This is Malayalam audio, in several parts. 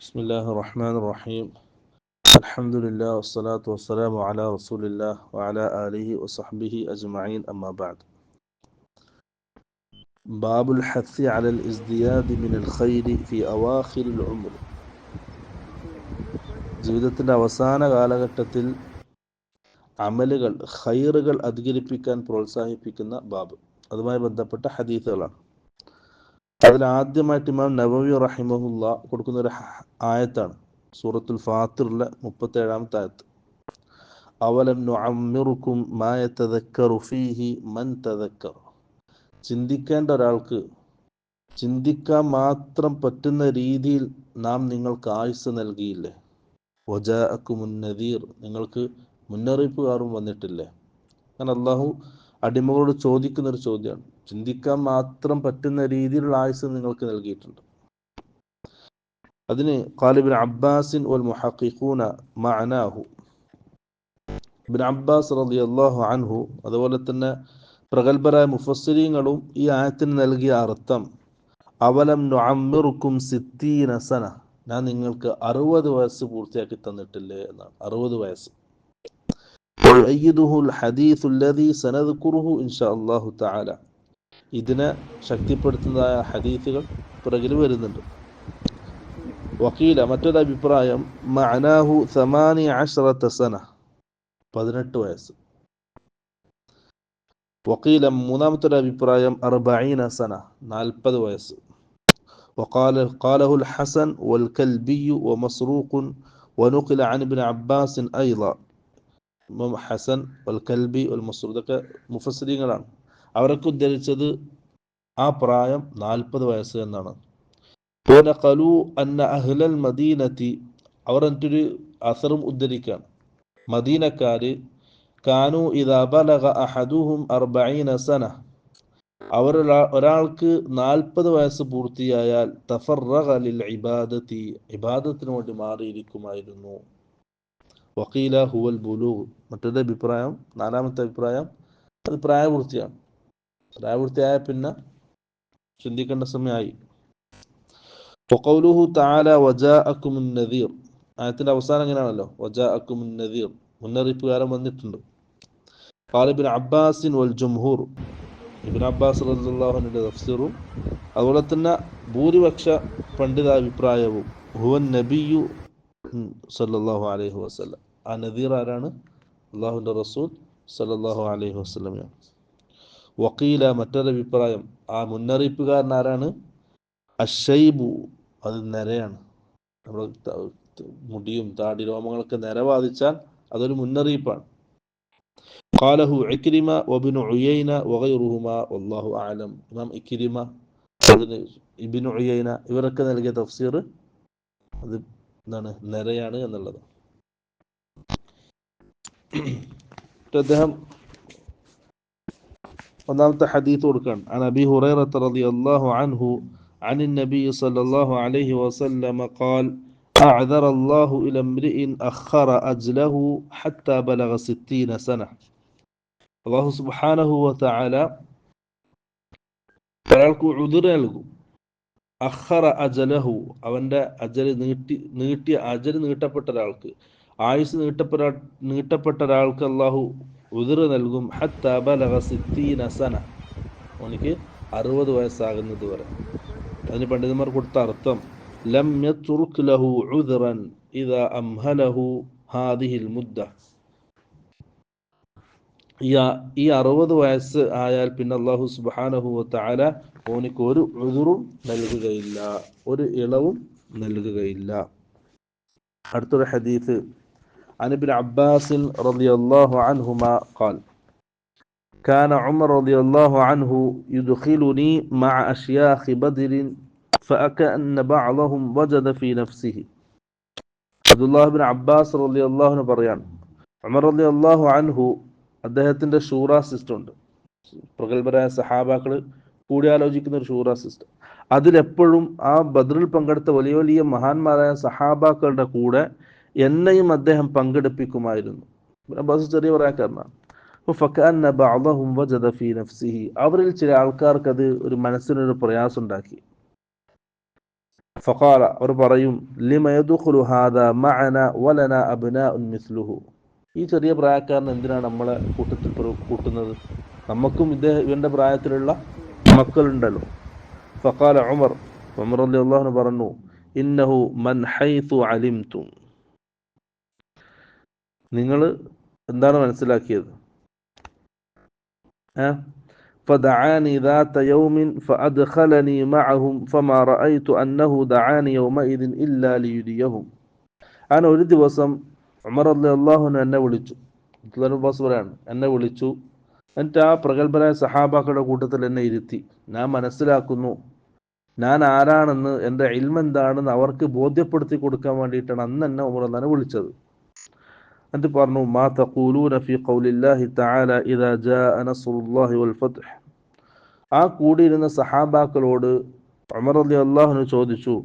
بسم الله الرحمن الرحيم الحمد لله والصلاة والسلام على رسول الله وعلى آله وصحبه أجمعين أما بعد باب الحث على الازدياد من الخير في أواخر العمر ജീവിതത്തിൻ്റെ അവസാന കാലഘട്ടത്തിൽ അമലുകൾ ഖൈറുകൾ അധികരിപ്പിക്കാൻ പ്രോത്സാഹിപ്പിക്കുന്ന ബാബ് അതുമായി ബന്ധപ്പെട്ട ഹദീസുകളാണ് അതിൽ ആദ്യമായിട്ട് ഇമാം നബവി റഹിമഹുല്ല കൊടുക്കുന്ന ഒരു ആയത്താണ്. സൂറത്തുൽ ഫാത്തിറിലെ മുപ്പത്തേഴാമത്തെ ആയത്ത്. അവലം നുഅമ്മിറുക്കും ഫീഹി മൻ ചിന്തിക്കേണ്ട ഒരാൾക്ക് ചിന്തിക്കാൻ മാത്രം പറ്റുന്ന രീതിയിൽ നാം നിങ്ങൾക്ക് ആയുസ് നൽകിയില്ലേ? വജാഅക്കുമുൻ നിങ്ങൾക്ക് മുന്നറിയിപ്പുകാരും വന്നിട്ടില്ലേ? അങ്ങനെ അള്ളാഹു അടിമകളോട് ചോദിക്കുന്ന ഒരു ചോദ്യമാണ്. ചിന്തിക്കാൻ മാത്രം പറ്റുന്ന രീതിയിലുള്ള ആയുസ് നിങ്ങൾക്ക് നൽകിയിട്ടുണ്ട് അതിന് ഖാലിബിൻ അബ്ബാസിൻ വൽ മുഹഖിഖൂന മഅനാഹു ഇബ്ൻ അബ്ബാസ് റളിയല്ലാഹു അൻഹു അതുപോലെ തന്നെ പ്രഗത്ഭരായ മുഫസ്സിരീങ്ങളും ഈ ആയത്തിന് നൽകിയ അർത്ഥം അവലം നുഅമ്മിറുക്കും സിത്തീന സന ഞാൻ നിങ്ങൾക്ക് അറുപത് വയസ്സ് പൂർത്തിയാക്കി തന്നിട്ടില്ലേ എന്നാണ് അറുപത് വയസ്സ് ويؤيده الحديث الذي سنذكره إن شاء الله تعالى ഇതിനെ ശക്തിപ്പെടുത്തുന്നതായ ഹദീസുകൾ പിറകിൽ വരുന്നുണ്ട് വക്കീല മറ്റൊരു അഭിപ്രായം മഅനാഹു സമാനി അഷറത്ത സന പതിനെട്ട് വയസ്സ് വക്കീല മൂന്നാമത്തെ ഒരു അഭിപ്രായം അർബഈന സന നാൽപ്പത് വയസ്സ് وقال قاله الحسن والكلبي ومسروق ونقل عن ابن عباس أيضا ഇമാം ഹസൻ വൽ കൽബി വൽ ഇതൊക്കെ ഉദ്ധരിച്ചത് ആ പ്രായം നാൽപ്പത് വയസ്സ് എന്നാണ്. ഖലു അന്ന അഹ്ലൽ മദീനത്തി അവർ എന്നിട്ടൊരു അസറും ഉദ്ധരിക്കുകയാണ്. മദീനക്കാര് കാനു ഇദാ ബലഗ അഹദുഹും അർബഈന സന. അവർ ഒരാൾക്ക് നാൽപ്പത് വയസ്സ് പൂർത്തിയായാൽ തഫറഗ ലിൽ ഇബാദത്തി ഇബാദത്തിന് വേണ്ടി മാറിയിരിക്കുമായിരുന്നു. വക്കീല ഹുവൽ ബുലു മറ്റൊരു അഭിപ്രായം നാലാമത്തെ അഭിപ്രായം അത് പ്രായപൂർത്തിയാണ്. പ്രായപൂർത്തിയായ പിന്നെ ചിന്തിക്കേണ്ട സമയമായി. ആയത്തിന്റെ അവസാനം എങ്ങനെയാണല്ലോ? മുന്നറിയിപ്പുകാരൻ വന്നിട്ടുണ്ട്. അബ്ബാസിൻ അബ്ബാസ് തഫ്സീറും അതുപോലെ തന്നെ ഭൂരിപക്ഷ പണ്ഡിത അഭിപ്രായവും ഹുവൻ നബിയു സല്ലാഹു അലൈഹി വസ്ലം ആ നദീർ ആരാണ്? അള്ളാഹുവിന്റെ റസൂൽ സല്ലാഹു അലൈഹി വസല്ലമയാണ്. വക്കീല മറ്റൊരു അഭിപ്രായം ആ മുന്നറിയിപ്പുകാരൻ ആരാണ് അഷൈബു അത് നിരയാണ് നമ്മുടെ ത- ത- മുടിയും താടി രോമങ്ങളൊക്കെ നിര ബാധിച്ചാൽ അതൊരു മുന്നറിയിപ്പാണ് قاله عكرمة وابن عيينة وغيرهما والله أعلم إمام إكرمة ഇബിനു ഉയൈന ഇവരൊക്കെ നൽകിയ തഫ്സീർ അത് എന്താണ് നിരയാണ് എന്നുള്ളത് എന്നിട്ട് അദ്ദേഹം ഒന്നാമത്തെ ഹദീത്ത് കൊടുക്കുകയാണ് عن أبي هريرة رضي الله عنه عن النبي صلى الله عليه وسلم قال أعذر الله إلى امرئ أخر أجله حتى بلغ ستين سنة الله سبحانه وتعالى ഒരാൾക്ക് ഉതിർ നൽകും അഖറ അജലഹു അവന്റെ അജല് നീട്ടി നീട്ടിയ അജല് നീട്ടപ്പെട്ട ഒരാൾക്ക് ആയുസ് നീട്ടപ്പെട്ട നീട്ടപ്പെട്ട ഒരാൾക്ക് അള്ളാഹു ഉതിർ നൽകും. ഹത്ത ബലഗ സിത്തീന സന. അവനിക്ക് അറുപത് വയസ്സാകുന്നത് വരെ. അതിന് പണ്ഡിതന്മാർ കൊടുത്ത അർത്ഥം ലം യത്റുക് ലഹു ഉദ്റൻ ഇദാ അംഹലഹു ഹാദിഹിൽ മുദ്ദ. ഈ അറുപത് വയസ്സ് ആയാൽ പിന്നെ അള്ളാഹു സുബാനഹു താല ഓനിക്ക് ഒരു ഉദുറും നൽകുകയില്ല. ഒരു ഇളവും നൽകുകയില്ല. അടുത്തൊരു ഹദീസ് عن ابن عباس رضي الله عنهما قال كان عمر رضي الله عنه يدخلني مع أشياخ بدر فأكأن بعضهم وجد في نفسه عبد الله بن عباس رضي الله عنه بريان عمر رضي الله عنه അദ്ദേഹത്തിന്റെ ഷൂറ സിസ്റ്റം ഉണ്ട് പ്രഗത്ഭരായ സഹാബാക്കൾ കൂടിയാലോചിക്കുന്ന ഒരു ഷൂറ സിസ്റ്റം അതിലെപ്പോഴും ആ ബദ്രിൽ പങ്കെടുത്ത വലിയ വലിയ മഹാന്മാരായ സഹാബാക്കളുടെ കൂടെ എന്നെയും അദ്ദേഹം പങ്കെടുപ്പിക്കുമായിരുന്നു. അബ്ബാസ് ചെറിയ പറയാക്കാരനാണ് അവരിൽ ചില ആൾക്കാർക്ക് അത് ഒരു മനസ്സിനൊരു പ്രയാസം ഉണ്ടാക്കി ഫഖാല അവർ പറയും ഈ ചെറിയ പ്രായക്കാരൻ എന്തിനാണ് നമ്മളെ കൂട്ടത്തിൽ കൂട്ടുന്നത്? നമുക്കും ഇദ്ദേഹം ഇവന്റെ പ്രായത്തിലുള്ള മക്കളുണ്ടല്ലോ. ഫഖാല ഉമർ ഉമർ അലി അള്ളാഹു പറഞ്ഞു ഇന്നഹു മൻ ഹൈതു അലിംതും. നിങ്ങൾ എന്താണ് മനസ്സിലാക്കിയത് ഏ? فدعاني ذات يوم فأدخلني معهم فما رأيت أنه دعاني يومئذ إلا ليريهم أنا ഒരു ദിവസം ഉമർ അള്ളാഹു എന്നെ വിളിച്ചു അബ്ദുല്ലാഹ് അബ്ബാസ് പറയാണ് എന്നെ വിളിച്ചു എന്നിട്ട് ആ പ്രഗത്ഭരായ സഹാബാക്കളുടെ കൂട്ടത്തിൽ എന്നെ ഇരുത്തി ഞാൻ മനസ്സിലാക്കുന്നു ഞാൻ ആരാണെന്ന് എൻ്റെ ഇൽമ എന്താണെന്ന് അവർക്ക് ബോധ്യപ്പെടുത്തി കൊടുക്കാൻ വേണ്ടിയിട്ടാണ് അന്ന് എന്നെ ഉമർ അള്ളഹാനെ വിളിച്ചത് എന്നിട്ട് പറഞ്ഞു മാ തഖൂലൂന ഫീ ഖൗലില്ലാഹി തആല ഇദാ ജാ നസ്റുല്ലാഹി വൽ ഫത്ഹ്. ആ കൂടിയിരുന്ന സഹാബാക്കളോട് ഉമർ റളിയല്ലാഹു ചോദിച്ചു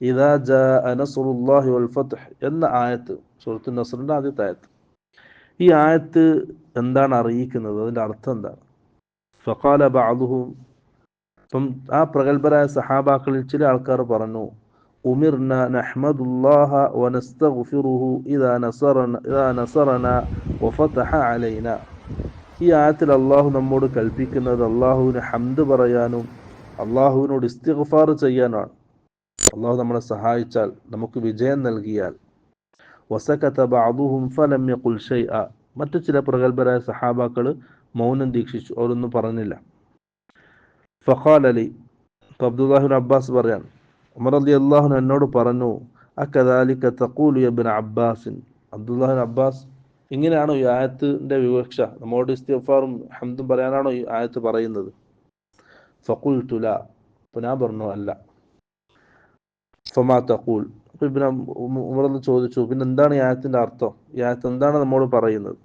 ഇദാ ജാ നസ്റുല്ലാഹി വൽ ഫത്ഹ് എന്ന ആയത്ത് സൂറത്തു നസ്റിന്റെ ആദ്യത്തെ ആയത്ത്. ഈ ആയത്ത് എന്താണ് അറിയിക്കുന്നത്? അതിന്റെ അർത്ഥം എന്താണ്? ഫഖാല ബഅദുഹും അപ്പം ആ പ്രഗത്ഭരായ സഹാബാക്കളിൽ ചില ആൾക്കാർ പറഞ്ഞു ഉമിർന നഹ്മദുല്ലാഹ വനസ്തഗ്ഫിറുഹു ഇദാ نصرنا, ഇദാ نصرنا വഫതഹ علينا ഈ ആയത്തിൽ അള്ളാഹു നമ്മോട് കൽപ്പിക്കുന്നത് അള്ളാഹുവിന് ഹംദ് പറയാനും അള്ളാഹുവിനോട് ഇസ്തിഗ്ഫാർ ചെയ്യാനാണ് അള്ളാഹു നമ്മളെ സഹായിച്ചാൽ നമുക്ക് വിജയം നൽകിയാൽ. വസകത ബഅദുഹും ഫലം യഖുൽ ഷൈഅ. മറ്റു ചില പ്രഗത്ഭരായ സഹാബാക്കൾ മൗനം ദീക്ഷിച്ചു അവരൊന്നും പറഞ്ഞില്ല. ഫഖാൽ അലി ഇപ്പൊ അബ്ദുല്ലാഹിബിൻ അബ്ബാസ് പറയാൻ ഉമർ അലി അള്ളാഹു എന്നോട് പറഞ്ഞു അക്കദാലിക്ക തഖൂലു യബ്ന അബ്ബാസിൻ അബ്ദുല്ലാഹിൻ അബ്ബാസ് ഇങ്ങനെയാണോ ഈ ആയത്തിന്റെ വിവക്ഷ നമ്മോട് ഇസ്തിഗ്ഫാറും ഹംദും പറയാനാണോ ഈ ആയത്ത് പറയുന്നത് ഫഖുൽതു ലാ അപ്പൊ ഞാൻ പറഞ്ഞു അല്ല ഫമാ തഖൂൽ അപ്പൊ ഇബ്നു ഉമർ ഒന്ന് ചോദിച്ചു പിന്നെ എന്താണ് ഈ ആയത്തിന്റെ അർത്ഥം ഈ ആയത്ത് എന്താണ് നമ്മോട് പറയുന്നത്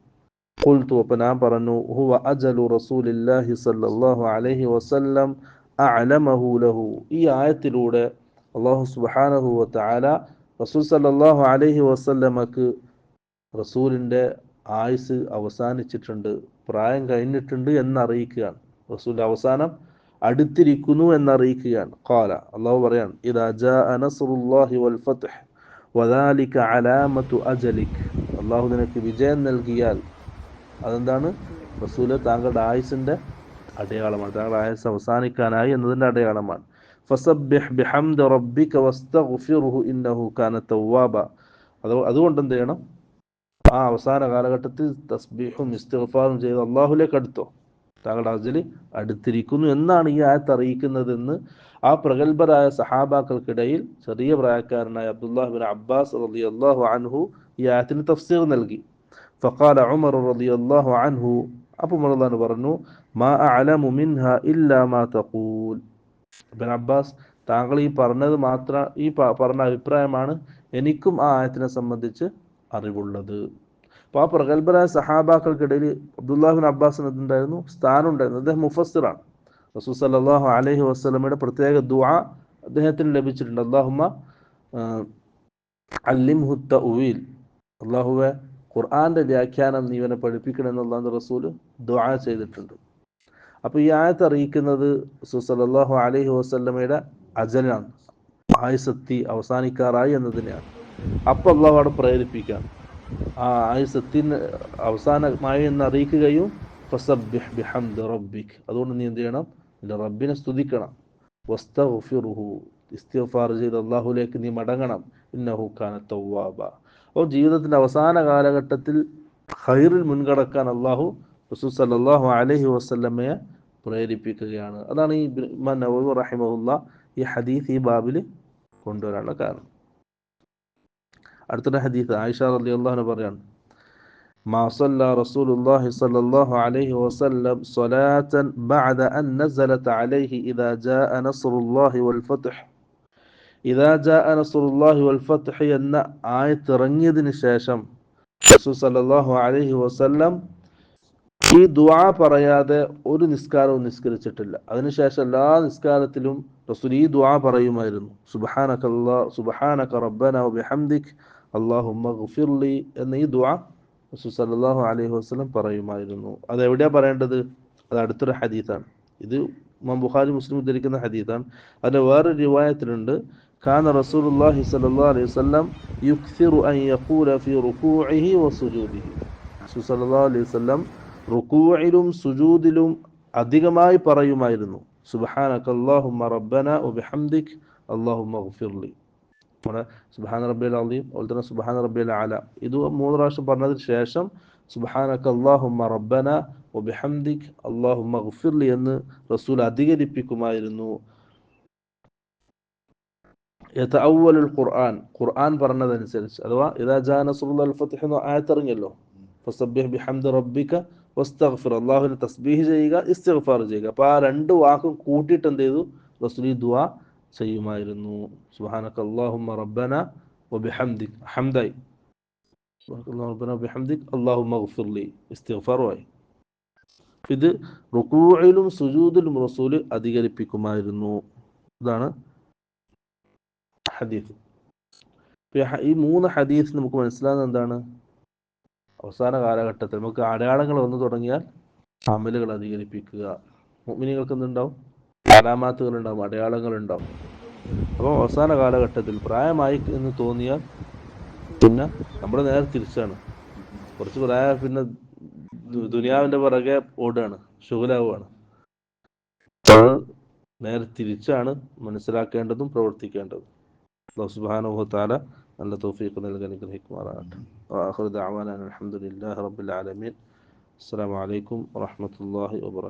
قلت അപ്പൊ ഞാൻ പറഞ്ഞു ഹുവ അജലു റസൂലില്ലാഹി സല്ലല്ലാഹു അലൈഹി വസല്ലം അഅലമഹു ലഹു ഈ ആയത്തിലൂടെ അല്ലാഹു സുബ്ഹാനഹു വ റസൂൽ സല്ലാഹു അലഹി വസല്ലമക്ക് റസൂലിന്റെ ആയുസ് അവസാനിച്ചിട്ടുണ്ട് പ്രായം കഴിഞ്ഞിട്ടുണ്ട് എന്നറിയിക്കുകയാണ്. റസൂൽ അവസാനം അടുത്തിരിക്കുന്നു എന്നറിയിക്കുകയാണ്. ഖാല അള്ളാഹു പറയാണ് ഇത് നസ്റുല്ലാഹി വൽ ഫത്ഹ് വദാലിക അജലിക്. അള്ളാഹു നിനക്ക് വിജയം നൽകിയാൽ അതെന്താണ്? റസൂൽ താങ്കളുടെ ആയുസിന്റെ അടയാളമാണ്. താങ്കളുടെ ആയുസ് അവസാനിക്കാനായി എന്നതിന്റെ അടയാളമാണ്. ഫസബ്ബിഹ് ബിഹംദ റബ്ബിക വസ്തഗ്ഫിർഹു ഇന്നഹു കാന തവ്വാബ അത് അതുകൊണ്ട് എന്ത് ചെയ്യണം? ആ അവസാന കാലഘട്ടത്തിൽ തസ്ബീഹും ഇസ്തിഗ്ഫാറും ചെയ്ത് അള്ളാഹുലേക്ക് അടുത്തോ. താങ്കളുടെ ഹജ്ജിൽ അടുത്തിരിക്കുന്നു എന്നാണ് ഈ ആയത്ത് അറിയിക്കുന്നതെന്ന് ആ പ്രഗത്ഭരായ സഹാബാക്കൾക്കിടയിൽ ചെറിയ പ്രായക്കാരനായ അബ്ദുല്ലാഹു ബിൻ അബ്ബാസ് റലി അള്ളാഹു അൻഹു ഈ ആയത്തിന് തഫ്സീർ നൽകി. ഫഖാല ഉമർ റലി അള്ളാഹു അൻഹു. അപ്പോൾ ഉമർ പറഞ്ഞു മാ അലമു മിൻഹ ഇല്ലാ മാ തഖൂൽ. ഇബ്ൻ അബ്ബാസ് താങ്കൾ ഈ പറഞ്ഞത് മാത്ര ഈ പറഞ്ഞ അഭിപ്രായമാണ് എനിക്കും ആ ആയത്തിനെ സംബന്ധിച്ച് അറിവുള്ളത്. അപ്പോൾ ആ പ്രഗത്ഭരായ സഹാബാക്കൾക്കിടയിൽ അബ്ദുല്ലാഹിബിൻ അബ്ബാസിന് എന്തുണ്ടായിരുന്നു? സ്ഥാനം ഉണ്ടായിരുന്നു അദ്ദേഹം മുഫസ്സിറാണ്. റസൂൽ സല്ലല്ലാഹു അലഹി വസല്ലമയുടെ പ്രത്യേക ദുആ അദ്ദേഹത്തിന് ലഭിച്ചിട്ടുണ്ട്. അള്ളാഹുമ്മ അല്ലിംഹു തഅ്വീൽ അള്ളാഹുവെ ഖുർആാന്റെ വ്യാഖ്യാനം നീവനെ പഠിപ്പിക്കണമെന്നുള്ള റസൂൽ ദുആ ചെയ്തിട്ടുണ്ട്. അപ്പോൾ ഈ ആയത്ത് അറിയിക്കുന്നത് സുസലല്ലാഹു അലഹി വസല്ലമയുടെ അജലാണ്. ആയുസത്തി അവസാനിക്കാറായി എന്നതിനെയാണ്. അപ്പോൾ അള്ളാഹു അവിടെ പ്രേരിപ്പിക്കാം ആ ആയുസത്തിന് അവസാനമായി എന്ന് അറിയിക്കുകയും അതുകൊണ്ട് നീ എന്ത് ചെയ്യണം? നിന്റെ റബ്ബിനെ സ്തുതിക്കണം. അള്ളാഹുലേക്ക് നീ മടങ്ങണം. ഇന്നഹു ജീവിതത്തിന്റെ അവസാന കാലഘട്ടത്തിൽ ഖൈറിൽ മുൻകടക്കാൻ അള്ളാഹു റസൂൽ സല്ലല്ലാഹു അലൈഹി വസല്ലമയെ പ്രേരിപ്പിക്കുകയാണ് അതാണ് ഈ ഇമാം നവവി റഹിമഹുല്ല ഈ ഹദീസ് ഈ ബാബിൽ കൊണ്ടുവരാനുള്ള കാരണം അടുത്തൊരു ഹദീസ് ആയിഷ റളിയല്ലാഹു അൻഹ പറയാണ് ما صلى رسول الله صلى الله عليه وسلم صلاة بعد أن نزلت عليه إذا جاء نصر الله والفتح إذا جاء نصر الله والفتح എന്ന ആയത്ത് ഇറങ്ങിയതിന് ശേഷം റസൂൽ സല്ലല്ലാഹു അലൈഹി വസല്ലം ഈ ദുആ പറയാതെ ഒരു നിസ്കാരവും നിസ്കരിച്ചിട്ടില്ല അതിനുശേഷം എല്ലാ നിസ്കാരത്തിലും റസൂൽ ഈ ദുആ പറയുമായിരുന്നു സുബ്ഹാനക അല്ലാ സുബ്ഹാനക റബ്ബന വബിഹംദിക് അല്ലാഹുമ്മ ഗഫിർലി എന്ന ഈ ദുആ റസൂൽ സല്ലല്ലാഹു അലൈഹി വസല്ലം പറയുമായിരുന്നു അത് എവിടെയാ പറയേണ്ടത് അത് അടുത്തൊരു ഹദീസാണ് ഇത് ഇമാം ബുഖാരി മുസ്ലിം ഉദ്ധരിക്കുന്ന ഹദീസാണ് അതിന്റെ വേറൊരു റിവായത്തിലുണ്ട് كان رسول الله صلى الله عليه وسلم يكثر أن يقول في ركوعه وسجوده റസൂൽ സല്ലല്ലാഹു അലൈഹി വസല്ലം റുക്കൂഇലും സുജൂദിലും അധികമായി പറയുമായിരുന്നു. സുബ്ഹാനക അല്ലാഹുമ്മ റബ്ബന വബിഹംദിക് അല്ലാഹുമ്മ ഗഫിർലി. നമ്മുടെ സുബ്ഹാന റബ്ബിയൽ അലീം അതുപോലെ തന്നെ സുബ്ഹാന റബ്ബിയൽ അല. ഇത് മൂന്ന് പ്രാവശ്യം പറഞ്ഞതിന് ശേഷം സുബ്ഹാനക അല്ലാഹുമ്മ റബ്ബന ഒബിഹംദിഖ് അല്ലാഹുമ്മ ഗഫിർലി എന്ന് റസൂൽ അധികരിപ്പിക്കുമായിരുന്നു. യതഅവ്വലുൽ ഖുർആൻ ഖുർആൻ പറഞ്ഞതനുസരിച്ച്. അഥവാ ഇദാ ജാ നസ്റുൽ ഫത്ഹ് എന്ന ആയത്തിറങ്ങിയല്ലോ ബിഹംദി റബ്ബിക വസ്തഗ്ഫിർ അള്ളാഹുവിനെ തസ്ബീഹ് ചെയ്യുക ഇസ്തിഗ്ഫാർ ചെയ്യുക. അപ്പോൾ ആ രണ്ട് വാക്കും കൂട്ടിയിട്ട് എന്ത് ചെയ്തു? റസുലി ദ ചെയ്യുമായിരുന്നു. സുബ്ഹാനക അല്ലാഹുമ്മ റബ്ബന വബിഹംദിക്. ഹംദായി. ഇത് റുക്കൂഇലും സുജൂദിലും റസൂൽ അധികരിപ്പിക്കുമായിരുന്നു. ഇതാണ് ഹദീസ്. ഈ മൂന്ന് ഹദീസ് നമുക്ക് മനസ്സിലാകുന്നത് എന്താണ്? അവസാന കാലഘട്ടത്തിൽ നമുക്ക് അടയാളങ്ങൾ വന്നു തുടങ്ങിയാൽ അമലുകൾ അധികരിപ്പിക്കുക. മുഅ്മിനീങ്ങൾക്ക് എന്തുണ്ടാവും? അലാമാത്തുകൾ ഉണ്ടാവും അടയാളങ്ങൾ ഉണ്ടാവും അപ്പോൾ അവസാന കാലഘട്ടത്തിൽ പ്രായമായി എന്ന് തോന്നിയാൽ പിന്നെ നമ്മുടെ നേരെ തിരിച്ചാണ്. കുറച്ച് പ്രായ പിന്നെ ദുനിയാവിന്റെ പുറകെ ഓടുകയാണ് ശുഗലാവുകയാണ് നേരെ തിരിച്ചാണ് മനസ്സിലാക്കേണ്ടതും പ്രവർത്തിക്കേണ്ടതും. അള്ളാഹു الله توفيقنا لغنيك الحكمة. وآخر دعوانا الحمد لله رب العالمين. السلام عليكم ورحمة الله وبركاته.